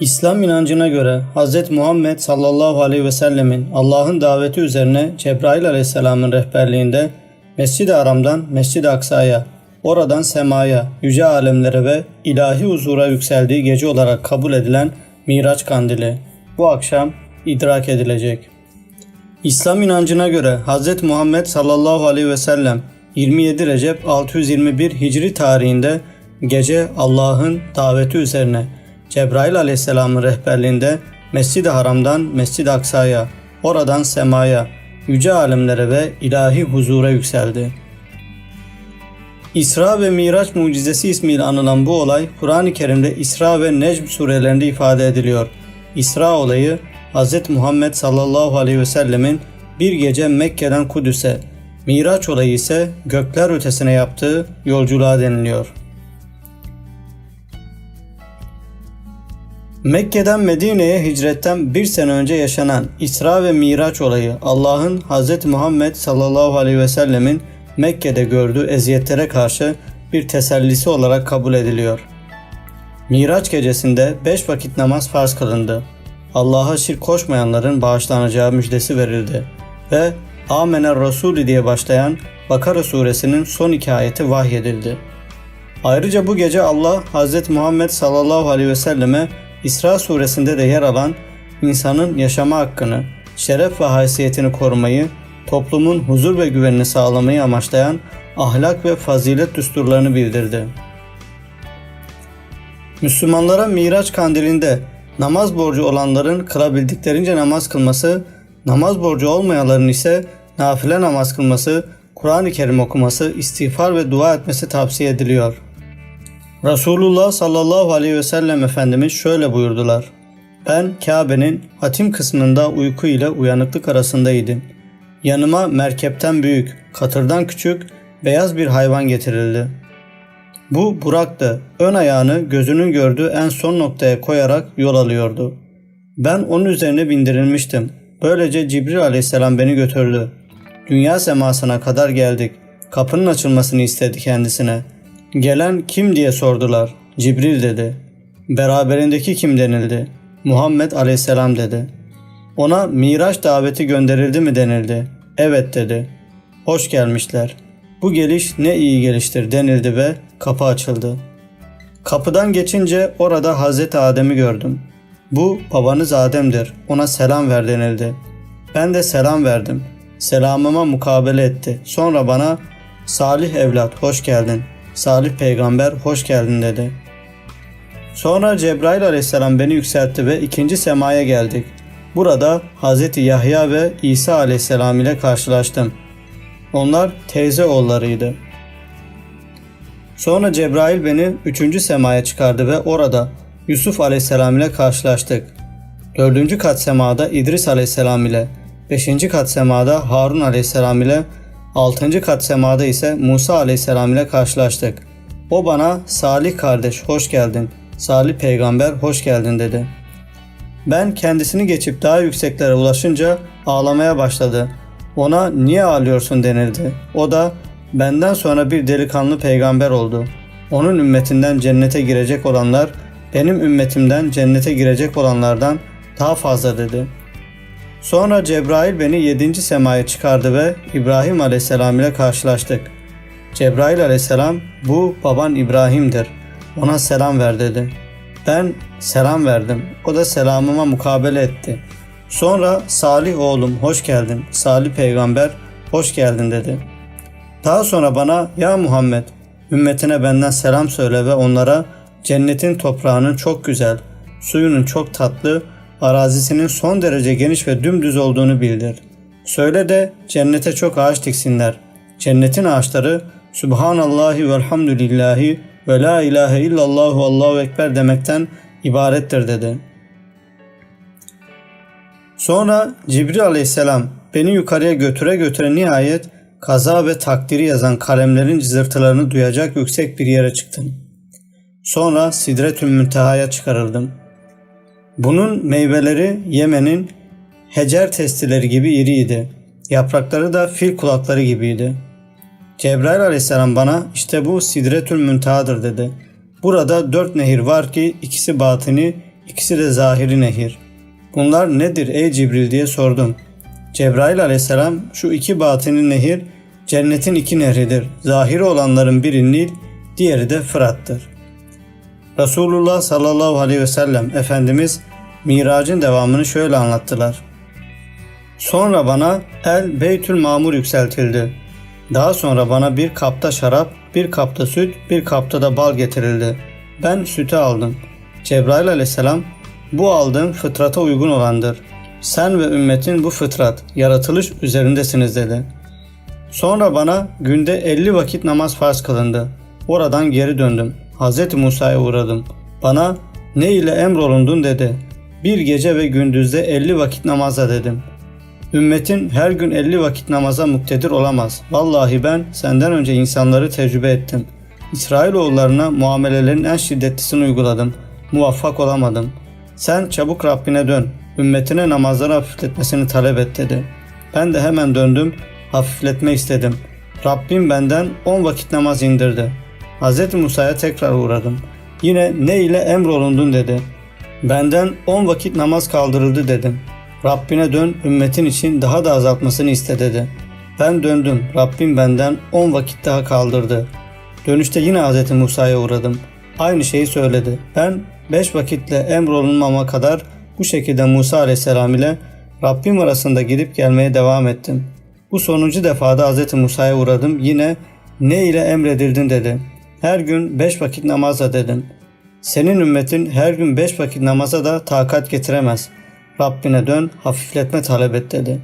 İslam inancına göre Hz. Muhammed sallallahu aleyhi ve sellemin Allah'ın daveti üzerine Cebrail aleyhisselamın rehberliğinde Mescid-i Haram'dan Mescid-i Aksa'ya, oradan semaya, yüce alemlere ve ilahi huzura yükseldiği gece olarak kabul edilen Miraç Kandili bu akşam idrak edilecek. İslam inancına göre Hz. Muhammed sallallahu aleyhi ve sellem 27 Recep 621 Hicri tarihinde gece Allah'ın daveti üzerine Cebrail aleyhisselamın rehberliğinde Mescid-i Haram'dan Mescid-i Aksa'ya, oradan semaya, yüce alemlere ve ilahi huzura yükseldi. İsra ve Miraç mucizesi ismiyle anılan bu olay Kur'an-ı Kerim'de İsra ve Necm surelerinde ifade ediliyor. İsra olayı Hz. Muhammed sallallahu aleyhi ve sellemin bir gece Mekke'den Kudüs'e, Miraç olayı ise gökler ötesine yaptığı yolculuğa deniliyor. Mekke'den Medine'ye hicretten bir sene önce yaşanan İsra ve Miraç olayı Allah'ın Hz. Muhammed sallallahu aleyhi ve sellemin Mekke'de gördüğü eziyetlere karşı bir tesellisi olarak kabul ediliyor. Miraç gecesinde beş vakit namaz farz kılındı. Allah'a şirk koşmayanların bağışlanacağı müjdesi verildi ve Amener Resulü diye başlayan Bakara suresinin son iki ayeti vahyedildi. Ayrıca bu gece Allah Hz. Muhammed sallallahu aleyhi ve selleme İsra suresinde de yer alan insanın yaşama hakkını, şeref ve haysiyetini korumayı, toplumun huzur ve güvenini sağlamayı amaçlayan ahlak ve fazilet düsturlarını bildirdi. Müslümanlara Miraç kandilinde namaz borcu olanların kılabildiklerince namaz kılması, namaz borcu olmayanların ise nafile namaz kılması, Kur'an-ı Kerim okuması, istiğfar ve dua etmesi tavsiye ediliyor. Resulullah sallallahu aleyhi ve sellem Efendimiz şöyle buyurdular. Ben Kabe'nin hatim kısmında uyku ile uyanıklık arasındaydım. Yanıma merkepten büyük, katırdan küçük, beyaz bir hayvan getirildi. Bu Burak'tı. Ön ayağını gözünün gördüğü en son noktaya koyarak yol alıyordu. Ben onun üzerine bindirilmiştim. Böylece Cibril aleyhisselam beni götürdü. Dünya semasına kadar geldik. Kapının açılmasını istedi kendisine. Gelen kim diye sordular. Cibril dedi. Beraberindeki kim denildi. Muhammed aleyhisselam dedi. Ona Miraç daveti gönderildi mi denildi. Evet dedi. Hoş gelmişler. Bu geliş ne iyi geliştir denildi ve kapı açıldı. Kapıdan geçince orada Hazreti Adem'i gördüm. Bu babanız Adem'dir. Ona selam ver denildi. Ben de selam verdim. Selamıma mukabele etti. Sonra bana Salih evlat hoş geldin. Salih peygamber hoş geldin dedi. Sonra Cebrail aleyhisselam beni yükseltti ve ikinci semaya geldik. Burada Hz. Yahya ve İsa aleyhisselam ile karşılaştım. Onlar teyze oğullarıydı. Sonra Cebrail beni üçüncü semaya çıkardı ve orada Yusuf aleyhisselam ile karşılaştık. Dördüncü kat semada İdris aleyhisselam ile, beşinci kat semada Harun aleyhisselam ile, altıncı kat semada ise Musa aleyhisselam ile karşılaştık. O bana Salih kardeş hoş geldin, Salih peygamber hoş geldin dedi. Ben kendisini geçip daha yükseklere ulaşınca ağlamaya başladı. Ona niye ağlıyorsun denildi. O da benden sonra bir delikanlı peygamber oldu. Onun ümmetinden cennete girecek olanlar benim ümmetimden cennete girecek olanlardan daha fazla dedi. Sonra Cebrail beni yedinci semaya çıkardı ve İbrahim aleyhisselam ile karşılaştık. Cebrail aleyhisselam bu baban İbrahim'dir. Ona selam ver dedi. Ben selam verdim. O da selamıma mukabele etti. Sonra Salih oğlum hoş geldin. Salih peygamber hoş geldin dedi. Daha sonra bana ya Muhammed ümmetine benden selam söyle ve onlara cennetin toprağının çok güzel, suyunun çok tatlı, arazisinin son derece geniş ve dümdüz olduğunu bildir. Söyle de cennete çok ağaç diksinler. Cennetin ağaçları Subhanallahi velhamdülillahi ve la ilahe illallahu allahu ekber demekten ibarettir dedi. Sonra Cibril aleyhisselam beni yukarıya götüre götüre nihayet kaza ve takdiri yazan kalemlerin cızırtılarını duyacak yüksek bir yere çıktım. Sonra Sidretül Münteha'ya çıkarıldım. Bunun meyveleri Yemen'in hecer testileri gibi iriydi. Yaprakları da fil kulakları gibiydi. Cebrail aleyhisselam bana işte bu Sidretül Münteha'dır dedi. Burada dört nehir var ki ikisi batini, ikisi de zahiri nehir. Bunlar nedir ey Cibril diye sordum. Cebrail aleyhisselam şu iki batini nehir cennetin iki nehridir. Zahiri olanların biri Nil, diğeri de Fırat'tır. Resulullah sallallahu aleyhi ve sellem Efendimiz Miracın devamını şöyle anlattılar. Sonra bana El Beytül Mamur yükseltildi. Daha sonra bana bir kapta şarap, bir kapta süt, bir kapta da bal getirildi. Ben sütü aldım. Cebrail aleyhisselam bu aldığım fıtrata uygun olandır. Sen ve ümmetin bu fıtrat, yaratılış üzerindesiniz dedi. Sonra bana günde 50 vakit namaz farz kılındı. Oradan geri döndüm. Hz. Musa'ya uğradım. Bana ne ile emrolundun dedi. Bir gece ve gündüzde 50 vakit namaza dedim. Ümmetin her gün 50 vakit namaza muktedir olamaz. Vallahi ben senden önce insanları tecrübe ettim. İsrailoğullarına muamelelerin en şiddetlisini uyguladım. Muvaffak olamadım. Sen çabuk Rabbine dön. Ümmetine namazları hafifletmesini talep et dedi. Ben de hemen döndüm. Hafifletme istedim. Rabbim benden 10 vakit namaz indirdi. Hz. Musa'ya tekrar uğradım. Yine ne ile emrolundun dedi. Benden 10 vakit namaz kaldırıldı dedim. Rabbine dön ümmetin için daha da azaltmasını iste dedi. Ben döndüm. Rabbim benden 10 vakit daha kaldırdı. Dönüşte yine Hz. Musa'ya uğradım. Aynı şeyi söyledi. Ben 5 vakitle emrolunmama kadar bu şekilde Musa aleyhisselam ile Rabbim arasında gidip gelmeye devam ettim. Bu sonuncu defada Hz. Musa'ya uğradım. Yine ne ile emredildin dedi. Her gün 5 vakit namaza dedim. Senin ümmetin her gün 5 vakit namaza da takat getiremez. Rabbine dön, hafifletme talep et dedi.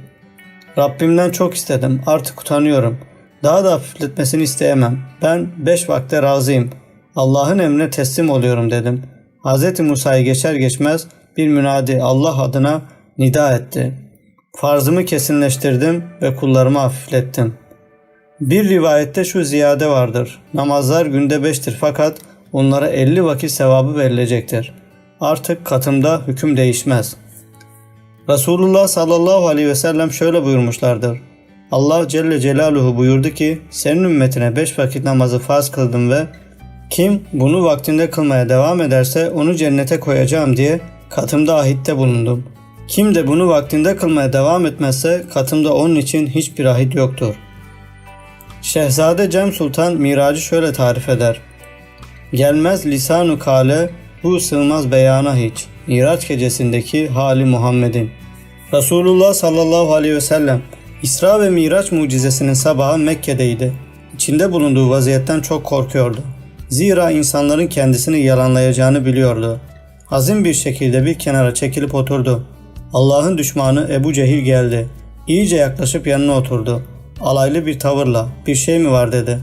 Rabbimden çok istedim, artık utanıyorum. Daha da hafifletmesini isteyemem. Ben 5 vakte razıyım. Allah'ın emrine teslim oluyorum dedim. Hz. Musa'yı geçer geçmez bir münadi Allah adına nida etti. Farzımı kesinleştirdim ve kullarımı hafiflettim. Bir rivayette şu ziyade vardır. Namazlar günde beştir fakat onlara elli vakit sevabı verilecektir. Artık katımda hüküm değişmez. Resulullah sallallahu aleyhi ve sellem şöyle buyurmuşlardır. Allah Celle Celaluhu buyurdu ki senin ümmetine beş vakit namazı farz kıldım ve kim bunu vaktinde kılmaya devam ederse onu cennete koyacağım diye katımda ahitte bulundum. Kim de bunu vaktinde kılmaya devam etmezse katımda onun için hiçbir ahit yoktur. Şehzade Cem Sultan miracı şöyle tarif eder. Gelmez lisanu kale, bu sığmaz beyana hiç. Miraç gecesindeki hali Muhammed'in. Resulullah sallallahu aleyhi ve sellem İsra ve Miraç mucizesinin sabahı Mekke'deydi. İçinde bulunduğu vaziyetten çok korkuyordu. Zira insanların kendisini yalanlayacağını biliyordu. Azim bir şekilde bir kenara çekilip oturdu. Allah'ın düşmanı Ebu Cehil geldi. İyice yaklaşıp yanına oturdu. Alaylı bir tavırla bir şey mi var dedi.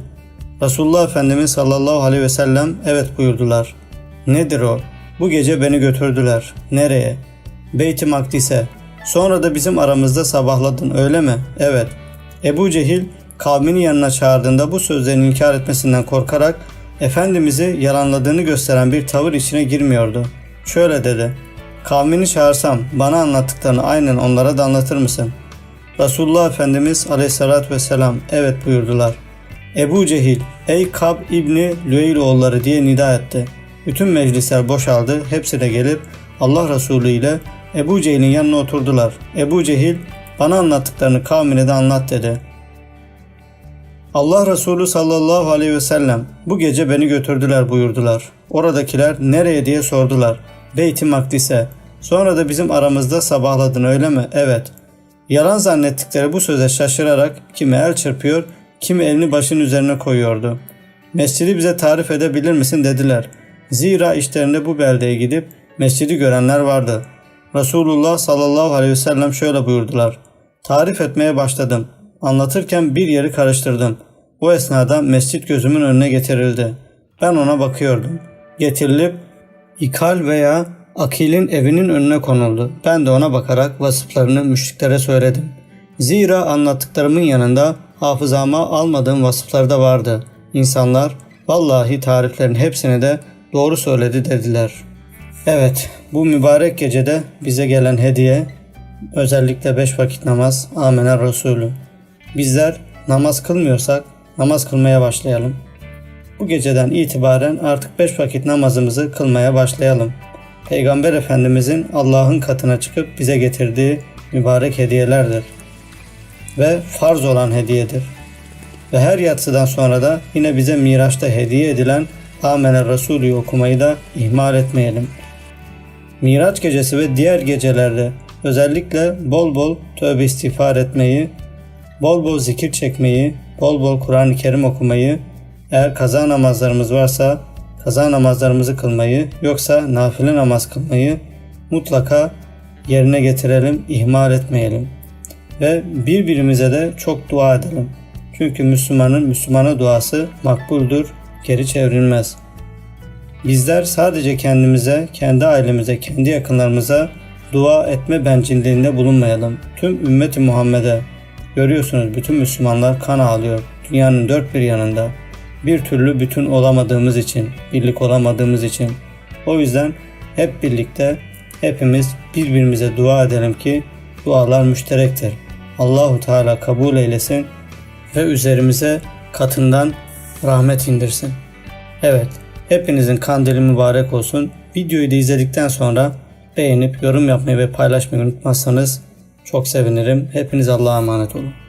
Resulullah Efendimiz sallallahu aleyhi ve sellem evet buyurdular. Nedir o? Bu gece beni götürdüler. Nereye? Beyt-i Makdis'e. Sonra da bizim aramızda sabahladın öyle mi? Evet. Ebu Cehil kavmini yanına çağırdığında bu sözlerini inkar etmesinden korkarak Efendimiz'i yalanladığını gösteren bir tavır içine girmiyordu. Şöyle dedi. Kavmini çağırsam bana anlattıklarını aynen onlara da anlatır mısın? Resulullah Efendimiz aleyhissalatü vesselam evet buyurdular. Ebu Cehil, ey Kab İbni Lüeyl oğulları diye nida etti. Bütün meclisler boşaldı, hepsi de gelip Allah Resulü ile Ebu Cehil'in yanına oturdular. Ebu Cehil, bana anlattıklarını kavmine de anlat dedi. Allah Resulü sallallahu aleyhi ve sellem bu gece beni götürdüler buyurdular. Oradakiler nereye diye sordular. Beyt-i Makdis'e. Sonra da bizim aramızda sabahladın öyle mi? Evet. Yalan zannettikleri bu söze şaşırarak kimi el çırpıyor, kimi elini başın üzerine koyuyordu. Mescidi bize tarif edebilir misin dediler. Zira işlerinde bu beldeye gidip mescidi görenler vardı. Resulullah sallallahu aleyhi ve sellem şöyle buyurdular. Tarif etmeye başladım. Anlatırken bir yeri karıştırdım. O esnada mescit gözümün önüne getirildi. Ben ona bakıyordum. Getirilip İkal veya Akil'in evinin önüne konuldu. Ben de ona bakarak vasıflarını müşriklere söyledim. Zira anlattıklarımın yanında hafızama almadığım vasıflar da vardı. İnsanlar vallahi tariflerin hepsini de doğru söyledi dediler. Evet bu mübarek gecede bize gelen hediye özellikle beş vakit namaz Amener Resulü. Bizler namaz kılmıyorsak namaz kılmaya başlayalım. Bu geceden itibaren artık beş vakit namazımızı kılmaya başlayalım. Peygamber Efendimizin Allah'ın katına çıkıp bize getirdiği mübarek hediyelerdir. Ve farz olan hediyedir. Ve her yatsıdan sonra da yine bize Miraç'ta hediye edilen Amene Resulü okumayı da ihmal etmeyelim. Miraç gecesi ve diğer gecelerde özellikle bol bol tövbe istiğfar etmeyi, bol bol zikir çekmeyi, bol bol Kur'an-ı Kerim okumayı, eğer kaza namazlarımız varsa kaza namazlarımızı kılmayı, yoksa nafile namaz kılmayı mutlaka yerine getirelim, ihmal etmeyelim. Ve birbirimize de çok dua edelim. Çünkü Müslümanın Müslümana duası makbuldür, geri çevrilmez. Bizler sadece kendimize, kendi ailemize, kendi yakınlarımıza dua etme bencilliğinde bulunmayalım. Tüm ümmeti Muhammed'e görüyorsunuz bütün Müslümanlar kan ağlıyor. Dünyanın dört bir yanında. Bir türlü bütün olamadığımız için, birlik olamadığımız için. O yüzden hep birlikte hepimiz birbirimize dua edelim ki dualar müşterektir. Allahu Teala kabul eylesin ve üzerimize katından rahmet indirsin. Evet, hepinizin kandili mübarek olsun. Videoyu da izledikten sonra beğenip yorum yapmayı ve paylaşmayı unutmazsanız çok sevinirim. Hepiniz Allah'a emanet olun.